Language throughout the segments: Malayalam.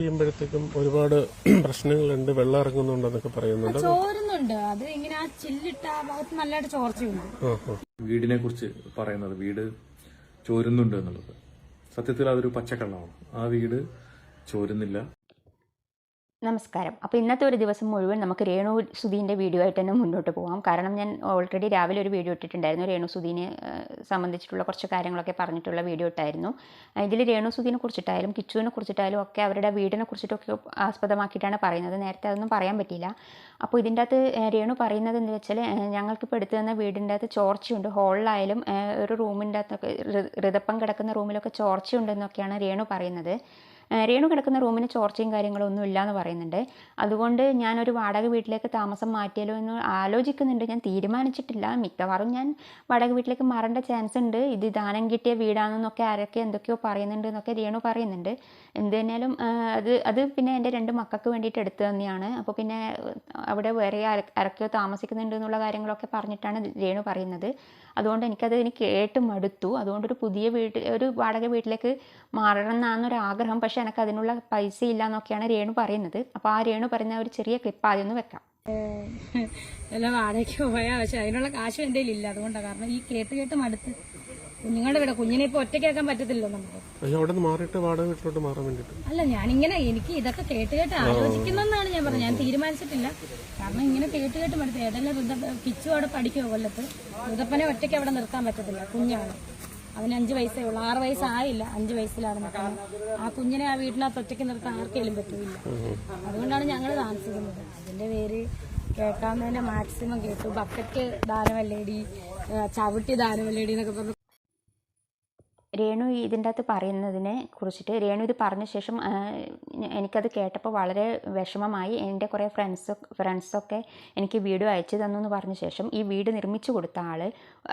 ചെയ്യുമ്പോഴത്തേക്കും ഒരുപാട് പ്രശ്നങ്ങളുണ്ട്. വെള്ളം ഇറങ്ങുന്നുണ്ടെന്നൊക്കെ പറയുന്നുണ്ട്. ചോരുന്നുണ്ട്. അത് ഇങ്ങനെ ആ ചില്ലിട്ട ആ ഭാഗത്ത് നല്ലതായിട്ട് ചോർച്ചയുണ്ട്. ആ, ആ. വീടിനെ കുറിച്ച് പറയുന്നത് വീട് ചോരുന്നുണ്ട് എന്നുള്ളത്. സത്യത്തിൽ അതൊരു പച്ചക്കള്ളമാണ്. ആ വീട് ചോരുന്നില്ല. നമസ്കാരം. അപ്പോൾ ഇന്നത്തെ ഒരു ദിവസം മുഴുവൻ നമുക്ക് രേണു സുധീന്റെ വീഡിയോ ആയിട്ട് തന്നെ മുന്നോട്ട് പോകാം കാരണം ഞാൻ ഓൾറെഡി രാവിലെ ഒരു വീഡിയോ ഇട്ടിട്ടുണ്ടായിരുന്നു. രേണു സുധീനെ സംബന്ധിച്ചിട്ടുള്ള കുറച്ച് കാര്യങ്ങളൊക്കെ പറഞ്ഞിട്ടുള്ള വീഡിയോ ഇട്ടായിരുന്നു. ഇതിൽ രേണു സുധീനെ കുറിച്ചിട്ടായാലും കിച്ചുവിനെ കുറിച്ചിട്ടായാലും ഒക്കെ അവരുടെ വീടിനെ കുറിച്ചിട്ടൊക്കെ ആസ്പദമാക്കിയിട്ടാണ് പറയുന്നത്. നേരത്തെ അതൊന്നും പറയാൻ പറ്റിയില്ല. അപ്പോൾ ഇതിന്റെ അകത്ത് രേണു പറയുന്നത് എന്ന് വെച്ചാൽ ഞങ്ങൾക്ക് ഞങ്ങൾക്കിപ്പോൾ എടുത്തു തന്ന വീടിന്റെ അകത്ത് ചോർച്ചയുണ്ട്. ഹോളിലായാലും ഒരു റൂമിന്റെ അകത്തൊക്കെ ഋതപ്പം കിടക്കുന്ന റൂമിലൊക്കെ ചോർച്ചയുണ്ടെന്നൊക്കെയാണ് രേണു പറയുന്നത്. രേണു കിടക്കുന്ന റൂമിന് ചോർച്ചയും കാര്യങ്ങളും ഒന്നും ഇല്ല എന്ന് പറയുന്നുണ്ട്. അതുകൊണ്ട് ഞാനൊരു വാടക വീട്ടിലേക്ക് താമസം മാറ്റിയാലോ എന്ന് ആലോചിക്കുന്നുണ്ട്. ഞാൻ തീരുമാനിച്ചിട്ടില്ല. മിക്കവാറും ഞാൻ വാടക വീട്ടിലേക്ക് മാറേണ്ട ചാൻസ് ഉണ്ട്. ഇത് ദാനം കിട്ടിയ വീടാണെന്നൊക്കെ ആരൊക്കെ എന്തൊക്കെയോ പറയുന്നുണ്ട് എന്നൊക്കെ രേണു പറയുന്നുണ്ട്. എന്ത് തന്നെയാലും അത് അത് പിന്നെ എന്റെ രണ്ട് മക്കൾക്ക് വേണ്ടിയിട്ട് എടുത്തു തന്നെയാണ്. അപ്പോൾ പിന്നെ അവിടെ വേറെ ആര- ആരൊക്കെയോ താമസിക്കുന്നുണ്ട് എന്നുള്ള കാര്യങ്ങളൊക്കെ പറഞ്ഞിട്ടാണ് രേണു പറയുന്നത്. അതുകൊണ്ട് എനിക്കത് എനിക്ക് കേട്ട് മടുത്തു. അതുകൊണ്ടൊരു പുതിയ വീട് ഒരു വാടക വീട്ടിലേക്ക് മാറണം എന്നാണെന്നൊരു ആഗ്രഹം പക്ഷേ എനിക്ക് അതിനുള്ള പൈസ ഇല്ല എന്നൊക്കെയാണ് രേണു പറയുന്നത്. അപ്പോൾ ആ രേണു പറയുന്ന ഒരു ചെറിയ ക്ലിപ്പ് ആദ്യം ഒന്ന് വെക്കാം. വാടകയ്ക്ക് പോയാൽ പക്ഷെ അതിനുള്ള കാശ് എന്റെ ഇല്ല അതുകൊണ്ടാണ് കാരണം ഈ കേട്ട് കേട്ട് മടുത്ത്. കുഞ്ഞുങ്ങളുടെ ഇവിടെ കുഞ്ഞിനെ ഇപ്പൊ ഒറ്റയ്ക്കാക്കാൻ പറ്റത്തില്ലല്ലോ നമുക്ക്. പക്ഷെ അവിടെ നിന്ന് മാറിയിട്ട് വാടക വീട്ടിലോട്ട് മാറാൻ വേണ്ടിട്ട്. അല്ല ഞാനിങ്ങനെ എനിക്ക് ഇതൊക്കെ കേട്ട് കേട്ട് ആലോചിക്കുന്നെന്നാണ് ഞാൻ പറഞ്ഞത്. ഞാൻ തീരുമാനിച്ചിട്ടില്ല. കാരണം ഇങ്ങനെ കേട്ട് കേട്ട് മടുത്ത് ഏതെല്ലാം വൃദ്ധ കിച്ചു അവിടെ പഠിക്കുമോ കൊല്ലത്ത്. ഋതപ്പനെ ഒറ്റയ്ക്ക് അവിടെ നിർത്താൻ പറ്റത്തില്ല. കുഞ്ഞാണ്. അവന് അഞ്ച് വയസ്സേ ഉള്ളൂ. ആറ് വയസ്സായില്ല. അഞ്ച് വയസ്സിലാണ് നിൽക്കുന്നത് ആ കുഞ്ഞിനെ ആ വീട്ടിനകത്ത് ഒറ്റയ്ക്ക് നിർത്താൻ ആർക്കെങ്കിലും പറ്റില്ല അതുകൊണ്ടാണ് ഞങ്ങൾ താമസിക്കുന്നത്. അതിന്റെ പേര് കേൾക്കാവുന്നതിന്റെ മാക്സിമം കേട്ടു. ബക്കറ്റ് ദാനമല്ലേടി ചവിട്ടി ദാനമല്ലേടി എന്നൊക്കെ പറഞ്ഞു രേണു ഇതിന്റെ അകത്ത് പറയുന്നതിനെ കുറിച്ചിട്ട് രേണു ഇത് പറഞ്ഞ ശേഷം എനിക്കത് കേട്ടപ്പോൾ വളരെ വിഷമമായി. എന്റെ കുറേ ഫ്രണ്ട്സ് ഫ്രണ്ട്സൊക്കെ എനിക്ക് വീട് അയച്ചു തന്നു എന്ന് പറഞ്ഞ ശേഷം ഈ വീട് നിർമ്മിച്ചു കൊടുത്ത ആൾ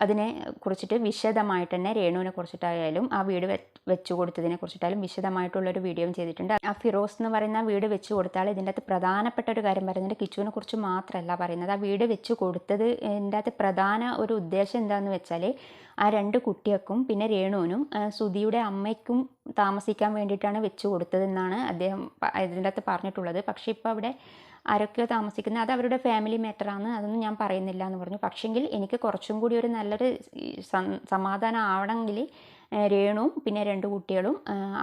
അതിനെ കുറിച്ചിട്ട് വിശദമായിട്ട് തന്നെ രേണുവിനെ കുറിച്ചിട്ടായാലും ആ വീട് വെച്ചു കൊടുത്തതിനെ കുറിച്ചിട്ടായാലും വിശദമായിട്ടുള്ളൊരു വീഡിയോ ചെയ്തിട്ടുണ്ട്. ആ ഫിറോസ് എന്ന് പറയുന്ന വീട് വെച്ച് കൊടുത്ത ആൾ ഇതിന്റെ അകത്ത് പ്രധാനപ്പെട്ട ഒരു കാര്യം പറയുന്നത് കിച്ചുവിനെ കുറിച്ച് മാത്രമല്ല പറയുന്നത്. ആ വീട് വെച്ചു കൊടുത്തത് ഇതിന്റെ അകത്ത് പ്രധാന ഒരു ഉദ്ദേശം എന്താണെന്ന് വെച്ചാൽ ആ രണ്ട് കുട്ടികൾക്കും പിന്നെ രേണുവിനും സുധിയുടെ അമ്മയ്ക്കും താമസിക്കാൻ വേണ്ടിയിട്ടാണ് വെച്ചു കൊടുത്തതെന്നാണ് അദ്ദേഹം ഇതിന്റെ അകത്ത് പറഞ്ഞിട്ടുള്ളത്. പക്ഷേ ഇപ്പോൾ അവിടെ ആരൊക്കെയോ താമസിക്കുന്നത് അത് അവരുടെ ഫാമിലി മാറ്ററാണ് അതൊന്നും ഞാൻ പറയുന്നില്ല എന്ന് പറഞ്ഞു. പക്ഷെങ്കിൽ എനിക്ക് കുറച്ചും കൂടി ഒരു നല്ലൊരു സമാധാനം ആവണമെങ്കിൽ രേണുവും പിന്നെ രണ്ട് കുട്ടികളും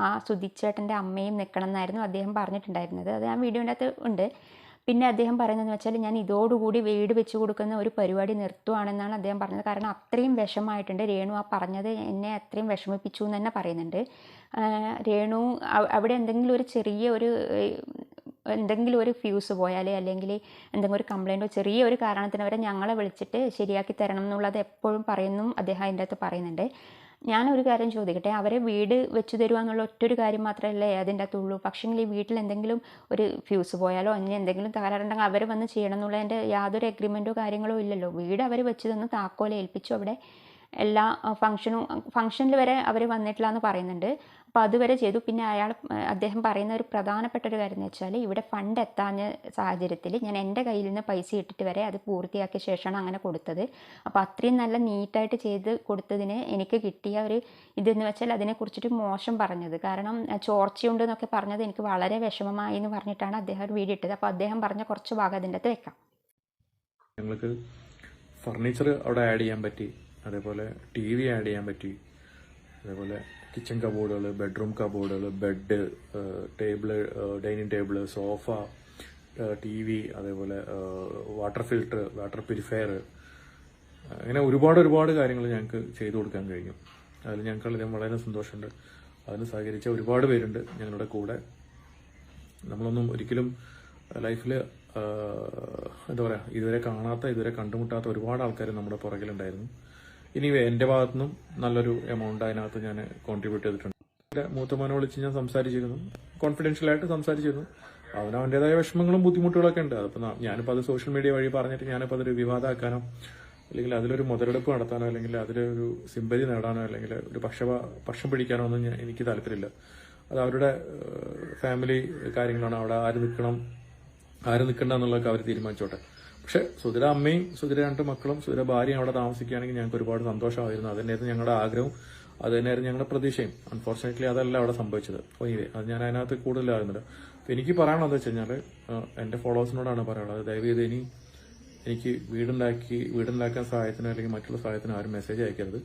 ആ സുധിച്ചേട്ടന്റെ അമ്മയും നിൽക്കണം എന്നായിരുന്നു അദ്ദേഹം പറഞ്ഞിട്ടുണ്ടായിരുന്നത്. അത് ആ വീഡിയോന്റെ അകത്ത് ഉണ്ട്. പിന്നെ അദ്ദേഹം പറയുന്നതെന്ന് വെച്ചാൽ ഞാൻ ഇതോടുകൂടി വീട് വെച്ച് കൊടുക്കുന്ന ഒരു പരിപാടി നിർത്തുവാണെന്നാണ് അദ്ദേഹം പറഞ്ഞത്. കാരണം അത്രയും വിഷമായിട്ടുണ്ട് രേണു ആ പറഞ്ഞത് എന്നെ അത്രയും വിഷമിപ്പിച്ചു എന്ന് തന്നെ പറയുന്നുണ്ട്. രേണു അവിടെ എന്തെങ്കിലും ഒരു ചെറിയ ഒരു എന്തെങ്കിലും ഒരു ഫ്യൂസ് പോയാൽ അല്ലെങ്കിൽ എന്തെങ്കിലും ഒരു കംപ്ലൈന്റോ ചെറിയ ഒരു കാരണത്തിന് വരെ ഞങ്ങളെ വിളിച്ചിട്ട് ശരിയാക്കി തരണം എന്നുള്ളത് എപ്പോഴും പറയുന്നു അദ്ദേഹം അതിന്റെ അകത്ത് പറയുന്നുണ്ട്. ഞാനൊരു കാര്യം ചോദിക്കട്ടെ? അവരെ വീട് വെച്ച് തരുക എന്നുള്ള ഒറ്റൊരു കാര്യം മാത്രമല്ലേ അതിന്റെ അകത്തുള്ളൂ. പക്ഷേങ്കിൽ ഈ വീട്ടിൽ എന്തെങ്കിലും ഒരു ഫ്യൂസ് പോയാലോ അങ്ങനെ എന്തെങ്കിലും തകരാറുണ്ടെങ്കിൽ അവർ വന്ന് ചെയ്യണം എന്നുള്ളതിന്റെ യാതൊരു എഗ്രിമെന്റോ കാര്യങ്ങളോ ഇല്ലല്ലോ. വീട് അവർ വെച്ച് തന്ന് താക്കോൽ ഏൽപ്പിച്ചു അവിടെ. എല്ലാ ഫംഗ്ഷനും ഫംഗ്ഷനിൽ വരെ അവർ വന്നിട്ടില്ല എന്ന് പറയുന്നുണ്ട്. അപ്പോൾ അതുവരെ ചെയ്തു. പിന്നെ അയാൾ അദ്ദേഹം പറയുന്ന ഒരു പ്രധാനപ്പെട്ട ഒരു കാര്യം എന്ന് വെച്ചാൽ ഇവിടെ ഫണ്ട് എത്താഞ്ഞ സാഹചര്യത്തിൽ ഞാൻ എന്റെ കയ്യിൽ നിന്ന് പൈസ ഇട്ടിട്ട് വരെ അത് പൂർത്തിയാക്കിയ ശേഷമാണ് അങ്ങനെ കൊടുത്തത്. അപ്പോൾ അത്രയും നല്ല നീറ്റായിട്ട് ചെയ്ത് കൊടുത്തതിന് എനിക്ക് കിട്ടിയ ഒരു ഇതെന്ന് വെച്ചാൽ അതിനെക്കുറിച്ചിട്ട് മോശം പറഞ്ഞത്. കാരണം ചോർച്ചയുണ്ട് എന്നൊക്കെ പറഞ്ഞത് എനിക്ക് വളരെ വിഷമമായി എന്ന് പറഞ്ഞിട്ടാണ് അദ്ദേഹം ഒരു വീഡിയോ ഇട്ടത്. അപ്പോൾ അദ്ദേഹം പറഞ്ഞ കുറച്ച് ഭാഗം അതിന്റെ അകത്ത് വെക്കാം. ഞങ്ങൾക്ക് ഫർണിച്ചർ അവിടെ ആഡ് ചെയ്യാൻ പറ്റി. അതേപോലെ ടി വി ആഡ് ചെയ്യാൻ പറ്റി. അതേപോലെ കിച്ചൺ കബോർഡുകൾ bedroom കബോർഡുകൾ bed table dining table sofa T V അതേപോലെ വാട്ടർ ഫിൽട്ടർ വാട്ടർ പ്യൂരിഫയർ അങ്ങനെ ഒരുപാട് ഒരുപാട് കാര്യങ്ങൾ ഞങ്ങൾക്ക് ചെയ്തു കൊടുക്കാൻ കഴിഞ്ഞു. അതിൽ ഞങ്ങൾക്ക് വളരെ വളരെ സന്തോഷമുണ്ട്. അതിന് സഹകരിച്ച ഒരുപാട് പേരുണ്ട് ഞങ്ങളുടെ കൂടെ. നമ്മളൊന്നും ഒരിക്കലും ലൈഫിൽ എന്താ പറയുക ഇതുവരെ കാണാത്ത ഇതുവരെ കണ്ടുമുട്ടാത്ത ഒരുപാട് ആൾക്കാർ നമ്മുടെ പുറകിലുണ്ടായിരുന്നു. ഇനി എന്റെ ഭാഗത്തുനിന്നും നല്ലൊരു എമൗണ്ട് അതിനകത്ത് ഞാൻ കോൺട്രിബ്യൂട്ട് ചെയ്തിട്ടുണ്ട്. മൂത്തമോനെ മൂത്ത മോനെ വിളിച്ച് ഞാൻ സംസാരിച്ചിരുന്നു. കോൺഫിഡൻഷ്യൽ ആയിട്ട് സംസാരിച്ചിരുന്നു. അവന് അവന്റെതായ വിഷമങ്ങളും ബുദ്ധിമുട്ടുകളൊക്കെ ഉണ്ട്. അതിപ്പോൾ ഞാനിപ്പോ അത് സോഷ്യൽ മീഡിയ വഴി പറഞ്ഞിട്ട് ഞാനിപ്പോൾ അതൊരു വിവാദമാക്കാനോ അല്ലെങ്കിൽ അതിലൊരു മുതലെടുപ്പ് നടത്താനോ അല്ലെങ്കിൽ അതിലൊരു സിമ്പതി നേടാനോ അല്ലെങ്കിൽ ഒരു പക്ഷ പക്ഷം പിടിക്കാനോ ഒന്നും എനിക്ക് താല്പര്യമില്ല. അത് അവരുടെ ഫാമിലി കാര്യങ്ങളാണ്. അവിടെ ആര് നിൽക്കണം ആര് നിൽക്കണ്ട എന്നുള്ളതൊക്കെ അവർ തീരുമാനിച്ചോട്ടെ. പക്ഷെ സുധിര അമ്മയും സുധിര രണ്ട് മക്കളും സുധിര ഭാര്യയും അവിടെ താമസിക്കുകയാണെങ്കിൽ ഞങ്ങൾക്ക് ഒരുപാട് സന്തോഷമായിരുന്നു. അത് തന്നെയായിരുന്നു ഞങ്ങളുടെ ആഗ്രഹവും. അത് തന്നെയായിരുന്നു ഞങ്ങളുടെ പ്രതീക്ഷയും. അൺഫോർച്ചുനേറ്റ്ലി അതല്ല അവിടെ സംഭവിച്ചത്. ഓ അത് ഞാൻ അതിനകത്ത് കൂടുതലാകുന്നില്ല എനിക്ക് പറയാനുള്ളത് വെച്ച് കഴിഞ്ഞാൽ എന്റെ ഫോളോവേഴ്സിനോടാണ് പറയുന്നത് ദയവ് ചെയ്ത് ഇനി എനിക്ക് വീടുണ്ടാക്കി വീടുണ്ടാക്കാൻ സഹായത്തിനോ അല്ലെങ്കിൽ മറ്റുള്ള സഹായത്തിനോ ആരും മെസ്സേജ് അയക്കരുത്.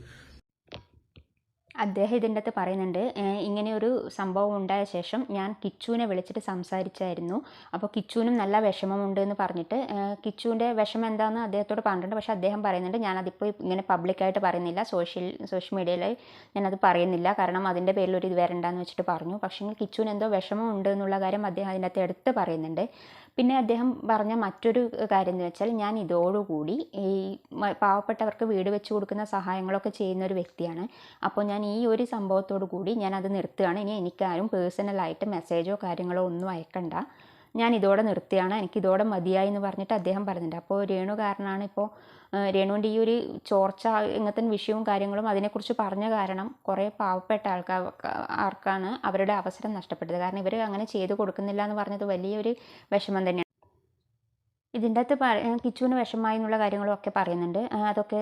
അദ്ദേഹം ഇതിന്റെ അകത്ത് പറയുന്നുണ്ട് ഇങ്ങനെയൊരു സംഭവം ഉണ്ടായ ശേഷം ഞാൻ കിച്ചുവിനെ വിളിച്ചിട്ട് സംസാരിച്ചായിരുന്നു. അപ്പോൾ കിച്ചുവിനും നല്ല വിഷമമുണ്ട് എന്ന് പറഞ്ഞിട്ട് കിച്ചുവിന്റെ വിഷമം എന്താണെന്ന് അദ്ദേഹത്തോട് പറഞ്ഞിട്ടുണ്ട്. പക്ഷേ അദ്ദേഹം പറയുന്നുണ്ട് ഞാനതിപ്പോൾ ഇങ്ങനെ പബ്ലിക്കായിട്ട് പറയുന്നില്ല. സോഷ്യൽ സോഷ്യൽ മീഡിയയിൽ ഞാനത് പറയുന്നില്ല. കാരണം അതിന്റെ പേരിൽ ഒരു ഇത് വരണ്ടെന്ന് വെച്ചിട്ട് പറഞ്ഞു. പക്ഷേ കിച്ചുവിന് എന്തോ വിഷമം ഉണ്ട് എന്നുള്ള കാര്യം അദ്ദേഹം അതിന്റെ അകത്ത് എടുത്ത് പറയുന്നുണ്ട്. പിന്നെ അദ്ദേഹം പറഞ്ഞ മറ്റൊരു കാര്യം എന്ന് വെച്ചാൽ ഞാൻ ഇതോടുകൂടി ഈ പാവപ്പെട്ടവർക്ക് വീട് വെച്ച് കൊടുക്കുന്ന സഹായങ്ങളൊക്കെ ചെയ്യുന്ന ഒരു വ്യക്തിയാണ്. അപ്പോൾ ഞാൻ ഈ ഒരു സംഭവത്തോടു കൂടി ഞാൻ അത് നിർത്തുകയാണ്. ഇനി എനിക്കാരും പേഴ്സണലായിട്ട് മെസ്സേജോ കാര്യങ്ങളോ ഒന്നും അയക്കണ്ട. ഞാൻ ഇതോടെ നിർത്തിയാണ്. എനിക്ക് ഇതോടെ മതിയായി എന്ന് പറഞ്ഞിട്ട് അദ്ദേഹം പറഞ്ഞിട്ടുണ്ട്. അപ്പോൾ രേണു കാരണമാണ് ഇപ്പോൾ രേണുവിന്റെ ഈ ഒരു ചോർച്ച ഇങ്ങനത്തെ വിഷയവും കാര്യങ്ങളും അതിനെക്കുറിച്ച് പറഞ്ഞ കാരണം കുറേ പാവപ്പെട്ട ആൾക്കാർ ആർക്കാണ് അവരുടെ അവസരം നഷ്ടപ്പെട്ടത്. കാരണം ഇവർ അങ്ങനെ ചെയ്തു കൊടുക്കുന്നില്ല എന്ന് പറഞ്ഞത് വലിയൊരു വിഷമം തന്നെയാണ്. ഇതിന്റെ അകത്ത് പറ കിച്ചുവിന് വിഷമായി എന്നുള്ള കാര്യങ്ങളും ഒക്കെ പറയുന്നുണ്ട് അതൊക്കെ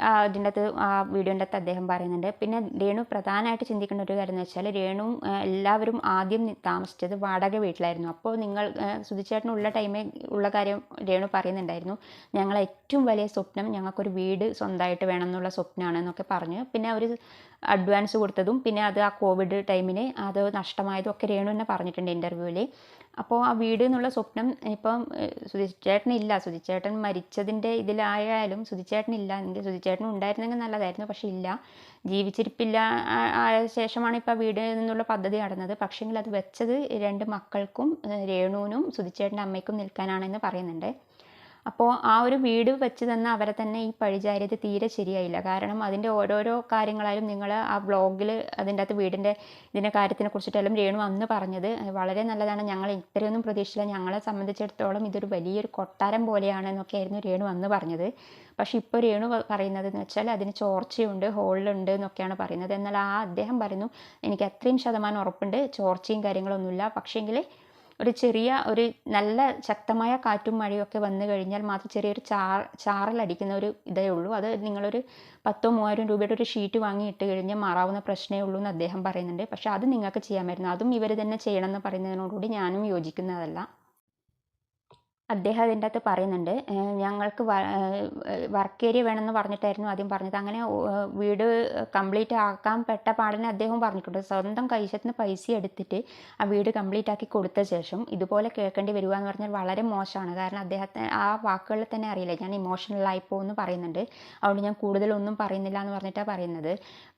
ആ, അതിന്റെ അകത്ത് ആ വീഡിയോന്റെ അകത്ത് അദ്ദേഹം പറയുന്നുണ്ട്. പിന്നെ രേണു പ്രധാനമായിട്ട് ചിന്തിക്കേണ്ട ഒരു കാര്യം എന്ന് വെച്ചാൽ രേണു എല്ലാവരും ആദ്യം താമസിച്ചത് വാടക വീട്ടിലായിരുന്നു. അപ്പോൾ നിങ്ങൾ സുധിച്ചേട്ടനുള്ള ടൈമേ ഉള്ള കാര്യം രേണു പറയുന്നുണ്ടായിരുന്നു. ഞങ്ങളെ ഏറ്റവും വലിയ സ്വപ്നം ഞങ്ങൾക്കൊരു വീട് സ്വന്തമായിട്ട് വേണം എന്നുള്ള സ്വപ്നമാണ് എന്നൊക്കെ പറഞ്ഞു. പിന്നെ അവർ അഡ്വാൻസ് കൊടുത്തതും പിന്നെ അത് ആ കോവിഡ് ടൈമിന് അത് നഷ്ടമായതും ഒക്കെ രേണു തന്നെ പറഞ്ഞിട്ടുണ്ട് ഇന്റർവ്യൂവിൽ അപ്പോൾ ആ വീട് എന്നുള്ള സ്വപ്നം ഇപ്പം ഇല്ല സുധിച്ചേട്ടൻ മരിച്ചതിന്റെ ഇതിലായാലും സുധിച്ചേട്ടൻ ഇല്ല എങ്കിൽ സുധിച്ചേട്ടൻ ഉണ്ടായിരുന്നെങ്കിൽ നല്ലതായിരുന്നു. പക്ഷേ ഇല്ല. ജീവിച്ചിരിപ്പില്ല ആയ ശേഷമാണ് ഇപ്പോൾ വീട് എന്നുള്ള പദ്ധതി നടന്നത്. പക്ഷേങ്കിൽ അത് വെച്ചത് രണ്ട് മക്കൾക്കും രേണുവിനും സുധിച്ചേട്ടന്റെ അമ്മയ്ക്കും നിൽക്കാനാണെന്ന് പറയുന്നുണ്ട്. അപ്പോൾ ആ ഒരു വീട് വെച്ച് തന്ന അവരെ തന്നെ ഈ പഴിചാരിയത് തീരെ ശരിയായില്ല. കാരണം അതിന്റെ ഓരോരോ കാര്യങ്ങളായാലും നിങ്ങൾ ആ വ്ളോഗിൽ അതിന്റെ അകത്ത് വീടിന്റെ ഇതിന്റെ കാര്യത്തിനെ കുറിച്ചിട്ടെല്ലാം രേണു അന്ന് പറഞ്ഞത് വളരെ നല്ലതാണ്. ഞങ്ങൾ ഇത്രയൊന്നും പ്രതീക്ഷിച്ചില്ല. ഞങ്ങളെ സംബന്ധിച്ചിടത്തോളം ഇതൊരു വലിയൊരു കൊട്ടാരം പോലെയാണ് എന്നൊക്കെ ആയിരുന്നു രേണു അന്ന് പറഞ്ഞത്. പക്ഷേ ഇപ്പോൾ രേണു പറയുന്നത് എന്ന് വെച്ചാൽ അതിന് ചോർച്ചയുണ്ട് ഹോളിലുണ്ട് എന്നൊക്കെയാണ് പറയുന്നത്. എന്നാൽ ആ അദ്ദേഹം പറയുന്നു എനിക്ക് അത്രയും ശതമാനം ഉറപ്പുണ്ട്. ചോർച്ചയും കാര്യങ്ങളൊന്നുമില്ല. പക്ഷേങ്കിൽ ഒരു ചെറിയ ഒരു നല്ല ശക്തമായ കാറ്റും മഴയൊക്കെ വന്നു കഴിഞ്ഞാൽ മാത്രം ചെറിയൊരു ചാർ ചാറലടിക്കുന്ന ഒരു ഇതേ ഉള്ളൂ. അത് നിങ്ങളൊരു പത്തോ മൂവായിരം രൂപയുടെ ഒരു ഷീറ്റ് വാങ്ങി ഇട്ട് കഴിഞ്ഞാൽ മാറാവുന്ന പ്രശ്നമേ ഉള്ളൂ എന്ന് അദ്ദേഹം പറയുന്നുണ്ട്. പക്ഷേ അത് നിങ്ങൾക്ക് ചെയ്യാമായിരുന്നു. അതും ഇവർ തന്നെ ചെയ്യണമെന്ന് പറയുന്നതിനോടുകൂടി ഞാനും യോജിക്കുന്നതല്ല. അദ്ദേഹം അതിന്റെ അകത്ത് പറയുന്നുണ്ട് ഞങ്ങൾക്ക് വർക്ക് ഏരിയ വേണമെന്ന് പറഞ്ഞിട്ടായിരുന്നു ആദ്യം പറഞ്ഞത്. അങ്ങനെ വീട് കംപ്ലീറ്റ് ആക്കാൻ പെട്ട പാടിനെ അദ്ദേഹം പറഞ്ഞിട്ടുണ്ട്. സ്വന്തം കൈശത്തിന് പൈസ എടുത്തിട്ട് ആ വീട് കംപ്ലീറ്റ് ആക്കി കൊടുത്ത ശേഷം ഇതുപോലെ കേൾക്കേണ്ടി വരിക എന്ന് പറഞ്ഞാൽ വളരെ മോശമാണ്. കാരണം അദ്ദേഹത്തിന് ആ വാക്കുകളിൽ തന്നെ അറിയില്ല. ഞാൻ ഇമോഷണലായി എന്ന് പറയുന്നുണ്ട്. അതുകൊണ്ട് ഞാൻ കൂടുതലൊന്നും പറയുന്നില്ല എന്ന് പറഞ്ഞിട്ടാണ് പറയുന്നത്.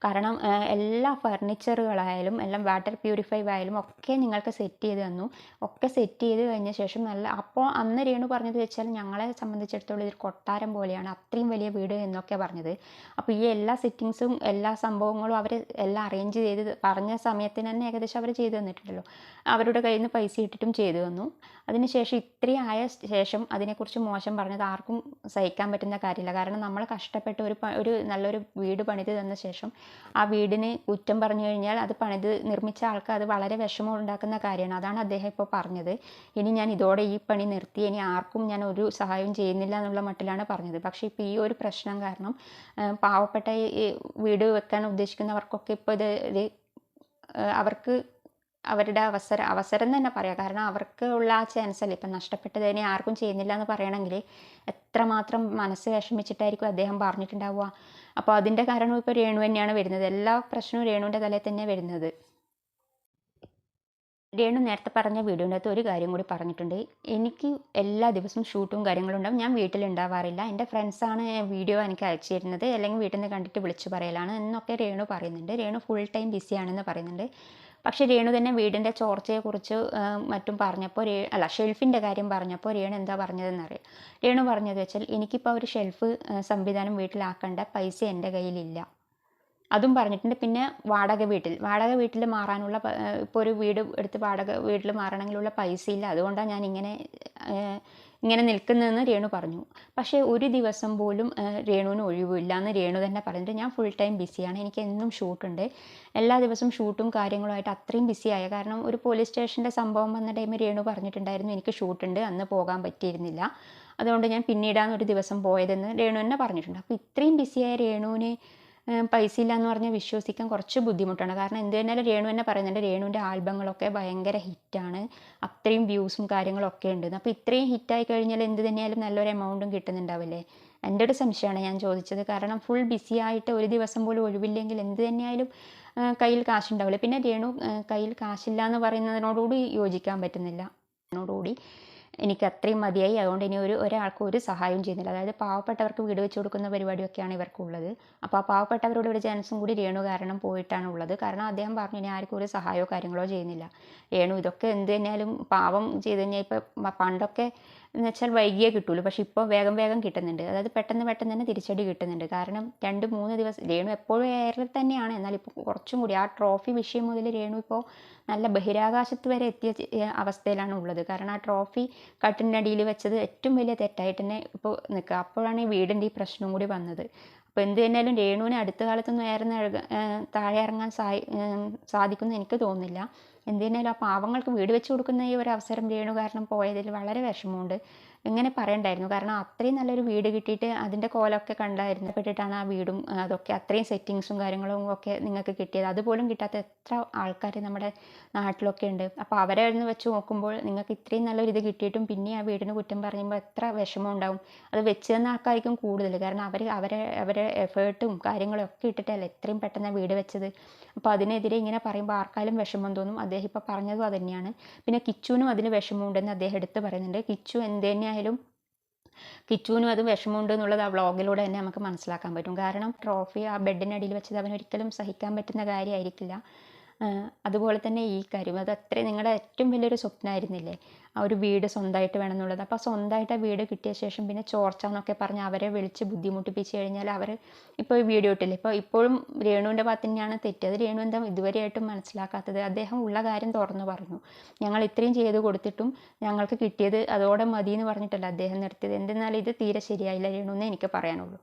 കാരണം എല്ലാ ഫർണിച്ചറുകളായാലും എല്ലാം വാട്ടർ പ്യൂരിഫൈ ആയാലും ഒക്കെ നിങ്ങൾക്ക് സെറ്റ് ചെയ്ത് തന്നു. ഒക്കെ സെറ്റ് ചെയ്ത് കഴിഞ്ഞ ശേഷം നല്ല അപ്പോൾ അന്ന് രേണു പറഞ്ഞത് വെച്ചാൽ ഞങ്ങളെ സംബന്ധിച്ചിടത്തോളം ഇതൊരു കൊട്ടാരം പോലെയാണ് അത്രയും വലിയ വീട് എന്നൊക്കെ പറഞ്ഞത്. അപ്പോൾ ഈ എല്ലാ സെറ്റിങ്സും എല്ലാ സംഭവങ്ങളും അവർ എല്ലാം അറേഞ്ച് ചെയ്ത് പറഞ്ഞ സമയത്തിന് തന്നെ ഏകദേശം അവർ ചെയ്തു തന്നിട്ടുണ്ടല്ലോ. അവരുടെ കയ്യിൽ നിന്ന് പൈസ ഇട്ടിട്ടും ചെയ്തു തന്നു. അതിനുശേഷം ഇത്രയും ആയ ശേഷം അതിനെക്കുറിച്ച് മോശം പറഞ്ഞത് ആർക്കും സഹിക്കാൻ പറ്റുന്ന കാര്യമില്ല. കാരണം നമ്മൾ കഷ്ടപ്പെട്ട് ഒരു ഒരു നല്ലൊരു വീട് പണിത് തന്ന ശേഷം ആ വീടിന് കുറ്റം പറഞ്ഞു കഴിഞ്ഞാൽ അത് പണിത് നിർമ്മിച്ച ആൾക്ക് അത് വളരെ വിഷമം ഉണ്ടാക്കുന്ന കാര്യമാണ്. അതാണ് അദ്ദേഹം ഇപ്പോൾ പറഞ്ഞത്. ഇനി ഞാൻ ഇതോടെ ഈ പണി നിർത്തി ഇനി ആർക്കും ഞാൻ ഒരു സഹായവും ചെയ്യുന്നില്ല എന്നുള്ള മട്ടിലാണ് പറഞ്ഞത്. പക്ഷേ ഇപ്പോൾ ഈ ഒരു പ്രശ്നം കാരണം പാവപ്പെട്ട വീട് വെക്കാൻ ഉദ്ദേശിക്കുന്നവർക്കൊക്കെ ഇപ്പോൾ ഇത് അവർക്ക് അവരുടെ അവസരം അവസരം തന്നെ പറയാം. കാരണം അവർക്ക് ഉള്ള ആ ചാൻസ് അല്ലേ? ഇപ്പം നഷ്ടപ്പെട്ടത് ഇനി ആർക്കും ചെയ്യുന്നില്ല എന്ന് പറയണമെങ്കിൽ എത്രമാത്രം മനസ്സ് വിഷമിച്ചിട്ടായിരിക്കും അദ്ദേഹം പറഞ്ഞിട്ടുണ്ടാവുക. അപ്പോൾ അതിന്റെ കാരണം ഇപ്പോൾ രേണു തന്നെയാണ് വരുന്നത്. എല്ലാ പ്രശ്നവും രേണുവിന്റെ തലയിൽ തന്നെ വരുന്നത്. രേണു നേരത്തെ പറഞ്ഞ വീഡിയോന്റെ അകത്ത് ഒരു കാര്യം കൂടി പറഞ്ഞിട്ടുണ്ട്. എനിക്ക് എല്ലാ ദിവസവും ഷൂട്ടും കാര്യങ്ങളും ഉണ്ടാവും. ഞാൻ വീട്ടിലുണ്ടാവാറില്ല. എന്റെ ഫ്രണ്ട്സാണ് വീഡിയോ എനിക്ക് അയച്ചു തരുന്നത്. അല്ലെങ്കിൽ വീട്ടിൽ നിന്ന് കണ്ടിട്ട് വിളിച്ചു പറയലാണ് എന്നൊക്കെ രേണു പറയുന്നുണ്ട്. രേണു ഫുൾ ടൈം ബിസിയാണെന്ന് പറയുന്നുണ്ട്. പക്ഷേ രേണു തന്നെ വീടിന്റെ ചോർച്ചയെക്കുറിച്ച് മറ്റും പറഞ്ഞപ്പോൾ രേ അല്ല ഷെൽഫിന്റെ കാര്യം പറഞ്ഞപ്പോൾ രേണു എന്താ പറഞ്ഞതെന്ന് പറഞ്ഞതെന്നറിയാം രേണു പറഞ്ഞത് വെച്ചാൽ എനിക്കിപ്പോൾ ഒരു ഷെൽഫ് സംവിധാനം വീട്ടിലാക്കേണ്ട പൈസ എന്റെ കയ്യിലില്ല. അതും പറഞ്ഞിട്ടുണ്ട്. പിന്നെ വാടക വീട്ടിൽ. വാടക വീട്ടിൽ മാറാനുള്ള ഇപ്പോൾ ഒരു വീട് എടുത്ത് വാടക വീട്ടിൽ മാറണമെങ്കിലുള്ള പൈസ ഇല്ല അതുകൊണ്ടാണ് ഞാൻ ഇങ്ങനെ ഇങ്ങനെ നിൽക്കുന്നതെന്ന് രേണു പറഞ്ഞു. പക്ഷേ ഒരു ദിവസം പോലും രേണുവിന് ഒഴിവില്ല എന്ന് രേണു തന്നെ പറഞ്ഞിട്ട് ഞാൻ ഫുൾ ടൈം ബിസിയാണ് എനിക്ക് എന്നും ഷൂട്ടുണ്ട് എല്ലാ ദിവസവും ഷൂട്ടും കാര്യങ്ങളുമായിട്ട് അത്രയും ബിസിയായ കാരണം ഒരു പോലീസ് സ്റ്റേഷന്റെ സംഭവം വന്ന ടൈമിൽ രേണു പറഞ്ഞിട്ടുണ്ടായിരുന്നു. എനിക്ക് ഷൂട്ടുണ്ട് അന്ന് പോകാൻ പറ്റിയിരുന്നില്ല. അതുകൊണ്ട് ഞാൻ പിന്നീടാണ് ഒരു ദിവസം പോയതെന്ന് രേണു തന്നെ പറഞ്ഞിട്ടുണ്ട്. അപ്പോൾ ഇത്രയും ബിസിയായ രേണുവിന് പൈസ ഇല്ല എന്ന് പറഞ്ഞാൽ വിശ്വസിക്കാൻ കുറച്ച് ബുദ്ധിമുട്ടാണ്. കാരണം എന്ത് തന്നെയാലും രേണു തന്നെ പറയുന്നുണ്ട് രേണുവിന്റെ ആൽബങ്ങളൊക്കെ ഭയങ്കര ഹിറ്റാണ്. അത്രയും വ്യൂസും കാര്യങ്ങളൊക്കെ ഉണ്ട്. അപ്പോൾ ഇത്രയും ഹിറ്റായി കഴിഞ്ഞാൽ എന്ത് തന്നെയാലും നല്ലൊരു എമൗണ്ടും കിട്ടുന്നുണ്ടാവില്ലേ? എന്റെ ഒരു സംശയമാണ് ഞാൻ ചോദിച്ചത്. കാരണം ഫുൾ ബിസി ആയിട്ട് ഒരു ദിവസം പോലും ഒഴിവില്ലെങ്കിൽ എന്ത് തന്നെയായാലും കയ്യിൽ കാശുണ്ടാവില്ല? പിന്നെ രേണു കയ്യിൽ കാശില്ല എന്ന് പറയുന്നതിനോടുകൂടി യോജിക്കാൻ പറ്റുന്നില്ല. അതിനോടുകൂടി എനിക്ക് അത്രയും മതിയായി. അതുകൊണ്ട് ഇനി ഒരു ഒരാൾക്കും ഒരു സഹായം ചെയ്യുന്നില്ല. അതായത് പാവപ്പെട്ടവർക്ക് വീട് വെച്ച് കൊടുക്കുന്ന പരിപാടിയൊക്കെയാണ് ഇവർക്കുള്ളത്. അപ്പോൾ ആ പാവപ്പെട്ടവരോട് ഒരു ചാൻസും കൂടി രേണു കാരണം പോയിട്ടാണ് ഉള്ളത്. കാരണം അദ്ദേഹം പറഞ്ഞു ഇനി ആർക്കും ഒരു സഹായമോ കാര്യങ്ങളോ ചെയ്യുന്നില്ല. രേണു ഇതൊക്കെ എന്ത് തന്നെയാലും പാവം ചെയ്ത് കഴിഞ്ഞാൽ ഇപ്പം പണ്ടൊക്കെ എന്ന് വെച്ചാൽ വൈകിയേ കിട്ടുള്ളൂ. പക്ഷെ ഇപ്പോൾ വേഗം വേഗം കിട്ടുന്നുണ്ട്. അതായത് പെട്ടെന്ന് പെട്ടെന്ന് തന്നെ തിരിച്ചടി കിട്ടുന്നുണ്ട്. കാരണം രണ്ട് മൂന്ന് ദിവസം രേണു എപ്പോഴും എയറിൽ തന്നെയാണ്. എന്നാൽ ഇപ്പോൾ കുറച്ചും കൂടി ആ ട്രോഫി വിഷയം മുതൽ രേണു ഇപ്പോൾ നല്ല ബഹിരാകാശത്ത് വരെ എത്തിയ അവസ്ഥയിലാണ് ഉള്ളത്. കാരണം ആ ട്രോഫി കട്ടിനടിയിൽ വെച്ചത് ഏറ്റവും വലിയ തെറ്റായിട്ട് തന്നെ ഇപ്പോൾ നിൽക്കുക. അപ്പോഴാണ് ഈ വീടിന്റെ ഈ പ്രശ്നം കൂടി വന്നത്. അപ്പോൾ എന്ത് തന്നെയാലും രേണുവിന് അടുത്ത കാലത്തൊന്നും ഏറെ താഴെ ഇറങ്ങാൻ സാധിക്കുമെന്ന് എനിക്ക് തോന്നുന്നില്ല. എന്ത് തന്നെയാലും ആ പാവങ്ങൾക്ക് വീട് വെച്ച് കൊടുക്കുന്ന ഈ ഒരു അവസരം രേണു കാരണം പോയതിൽ വളരെ വിഷമമുണ്ട്. ഇങ്ങനെ പറയണ്ടായിരുന്നു? കാരണം അത്രയും നല്ലൊരു വീട് കിട്ടിയിട്ട് അതിന്റെ കോലമൊക്കെ കണ്ടായിരുന്നു. പെട്ടിട്ടാണ് ആ വീടും അതൊക്കെ അത്രയും സെറ്റിങ്സും കാര്യങ്ങളും ഒക്കെ നിങ്ങൾക്ക് കിട്ടിയത്. അതുപോലും കിട്ടാത്ത എത്ര ആൾക്കാർ നമ്മുടെ നാട്ടിലൊക്കെ ഉണ്ട്. അപ്പോൾ അവരെ ഒന്ന് വെച്ച് നോക്കുമ്പോൾ നിങ്ങൾക്ക് ഇത്രയും നല്ലൊരു ഇത് കിട്ടിയിട്ടും പിന്നെ ആ വീടിന് കുറ്റം പറയുമ്പോൾ എത്ര വിഷമം ഉണ്ടാവും. അത് വെച്ച് തന്ന ആൾക്കാർക്കും കൂടുതൽ. കാരണം അവർ അവരെ അവരെ എഫേർട്ടും കാര്യങ്ങളും ഒക്കെ ഇട്ടിട്ടല്ലേ എത്രയും പെട്ടെന്ന് വീട് വെച്ചത്. അപ്പോൾ അതിനെതിരെ ഇങ്ങനെ പറയുമ്പോൾ ആർക്കാലും വിഷമം തോന്നും. അദ്ദേഹം ഇപ്പോൾ പറഞ്ഞതും അതുതന്നെയാണ് പിന്നെ കിച്ചുവിനും അതിന് വിഷമമുണ്ടെന്ന് അദ്ദേഹം എടുത്ത് പറയുന്നുണ്ട്. കിച്ചു എന്ത് തന്നെയായാലും കിച്ചുവിനും അത് വിഷമമുണ്ട് എന്നുള്ളത് ആ വ്ളോഗിലൂടെ തന്നെ നമുക്ക് മനസ്സിലാക്കാൻ പറ്റും. കാരണം ട്രോഫി ആ ബെഡിനടിയിൽ വെച്ചത് അവനൊരിക്കലും സഹിക്കാൻ പറ്റുന്ന കാര്യമായിരിക്കില്ല. അതുപോലെ തന്നെ ഈ കാര്യം അത് അത്രയും നിങ്ങളുടെ ഏറ്റവും വലിയൊരു സ്വപ്നമായിരുന്നില്ലേ ആ ഒരു വീട് സ്വന്തമായിട്ട് വേണം എന്നുള്ളത് അപ്പോൾ സ്വന്തമായിട്ട് ആ വീട് കിട്ടിയ ശേഷം പിന്നെ ചോർച്ച എന്നൊക്കെ പറഞ്ഞ് അവരെ വിളിച്ച് ബുദ്ധിമുട്ടിപ്പിച്ച് കഴിഞ്ഞാൽ അവർ ഇപ്പോൾ വീഡിയോ ഇട്ടില്ലേ? ഇപ്പോൾ ഇപ്പോഴും രേണുവിന്റെ ഭാഗത്ത് തന്നെയാണ് തെറ്റ് അത് രേണു എന്താ ഇതുവരെയായിട്ടും മനസ്സിലാക്കാത്തത്? അദ്ദേഹം ഉള്ള കാര്യം തുറന്നു പറഞ്ഞു. ഞങ്ങൾ ഇത്രയും ചെയ്ത് കൊടുത്തിട്ടും ഞങ്ങൾക്ക് കിട്ടിയത് അതോടെ മതി എന്ന് പറഞ്ഞിട്ടല്ല അദ്ദേഹം നിർത്തിയത്. എന്തെന്നാൽ ഇത് തീരെ ശരിയായില്ല രേണു എന്നേ എനിക്ക് പറയാനുള്ളൂ.